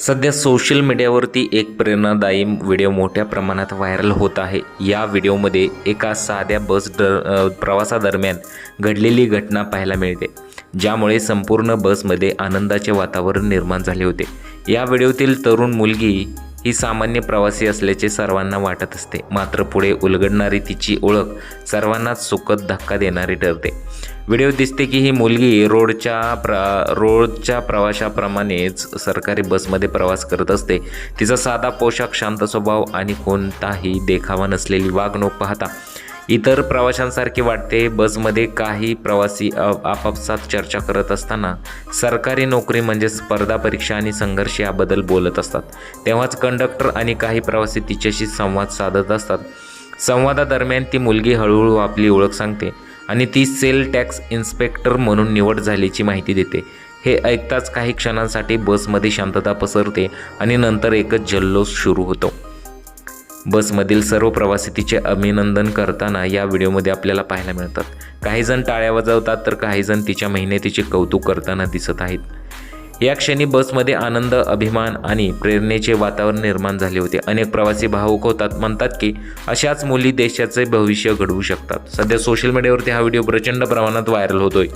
सध्या सोशल मीडियावरती एक प्रेरणादायी व्हिडिओ मोठ्या प्रमाणात व्हायरल होत आहे. या व्हिडिओमध्ये एका साध्या बस ड प्रवासादरम्यान घडलेली घटना पाहायला मिळते ज्यामुळे संपूर्ण बसमध्ये आनंदाचे वातावरण निर्माण झाले होते. या व्हिडिओतील तरुण मुलगी ही सामान्य प्रवासी असल्याचे सर्वांना वाटत असते. मात्र पुढे उलगडणारी तिची ओळख सर्वांनाच सुखद धक्का देणारी ठरते. व्हिडिओ दिसते की ही मुलगी रोडच्या प्र रोडच्या प्रवाशाप्रमाणेच सरकारी बसमध्ये प्रवास करत असते. तिचा साधा पोशाख शांत स्वभाव आणि कोणताही देखावा नसलेली वागणूक पाहता इतर प्रवाशांसारखे वाटते बसमध्ये काही प्रवासी आपापसात चर्चा करत असताना सरकारी नोकरी म्हणजे स्पर्धा परीक्षा आणि संघर्ष याबद्दल बोलत असतात. तेव्हाच कंडक्टर आणि काही प्रवासी तिच्याशी संवाद साधत असतात. संवादादरम्यान ती मुलगी हळूहळू आपली ओळख सांगते आणि ती सेल टॅक्स इन्स्पेक्टर म्हणून निवड झाल्याची माहिती देते. हे ऐकताच काही क्षणांसाठी बसमध्ये शांतता पसरते आणि नंतर एकच जल्लोष सुरू होतो. बसमधील सर्व प्रवासी तिचे अभिनंदन करताना या व्हिडिओमध्ये आपल्याला पाहायला मिळतात. काही जण टाळ्या वाजवतात तर काही जण तिच्या मेहनतीचे कौतुक करताना दिसत आहेत. या क्षणी बसमध्ये आनंद अभिमान आणि प्रेरणेचे वातावरण निर्माण झाले होते. अनेक प्रवासी भावुक होतात म्हणतात की अशाच मुली देशाचे भविष्य घडवू शकतात. सध्या सोशल मीडियावरती हा व्हिडिओ प्रचंड प्रमाणात व्हायरल होतोय.